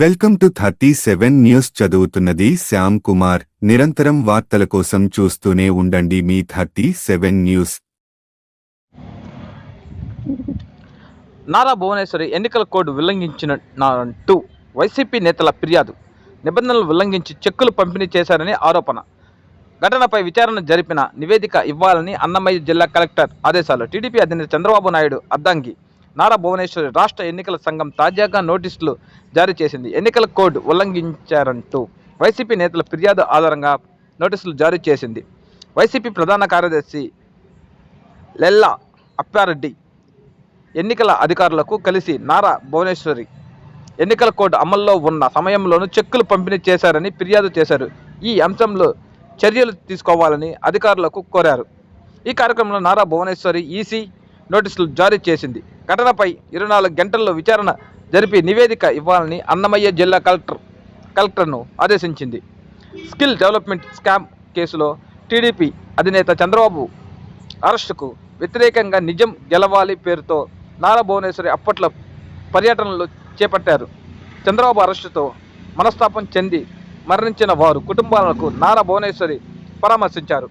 Welcome to thirty seven news చదువుతున్నది శ్యామ్ కుమార్. నిరంతరం వార్తల కోసం చూస్తూనే ఉండండి మీ thirty seven news. Nara Bhuvaneswari ఎన్నికల కోడ్ ఉల్లంఘించినంటూ వైసీపీ నేతల ఫిర్యాదు నిబంధనలు ఉల్లంఘించి చెక్కులు పంపిణీ చేశారని ఆరోపణ. ఘటనపై విచారణ జరిపిన నివేదిక ఇవ్వాలని అన్నమయ్య జిల్లా కలెక్టర్ ఆదేశాలు. టీడీపీ అధినేత చంద్రబాబు నాయుడు అద్దంకి నారా భువనేశ్వరి రాష్ట్ర ఎన్నికల సంఘం తాజాగా నోటీసులు జారీ చేసింది. ఎన్నికల కోడ్ ఉల్లంఘించారంటూ వైసీపీ నేతల ఫిర్యాదు ఆధారంగా నోటీసులు జారీ చేసింది. వైసీపీ ప్రధాన కార్యదర్శి లెల్లా అప్పారెడ్డి ఎన్నికల అధికారులకు కలిసి నారా భువనేశ్వరి ఎన్నికల కోడ్ అమల్లో ఉన్న సమయంలోనూ చెక్కులు పంపిణీ చేశారని ఫిర్యాదు చేశారు. ఈ అంశంలో చర్యలు తీసుకోవాలని అధికారులకు కోరారు. ఈ కార్యక్రమంలో నారా భువనేశ్వరి ఈసీ నోటీసులు జారీ చేసింది. ఘటనపై ఇరవై నాలుగు గంటల్లో విచారణ జరిపి నివేదిక ఇవ్వాలని అన్నమయ్య జిల్లా కలెక్టర్ కలెక్టర్ను ఆదేశించింది. స్కిల్ డెవలప్మెంట్ స్కామ్ కేసులో టీడీపీ అధినేత చంద్రబాబు అరెస్టుకు వ్యతిరేకంగా నిజం గెలవాలి పేరుతో నారా భువనేశ్వరి అప్పట్లో పర్యటనలు చేపట్టారు. చంద్రబాబు అరెస్టుతో మనస్తాపం చెంది మరణించిన వారు కుటుంబాలకు నారా భువనేశ్వరి పరామర్శించారు.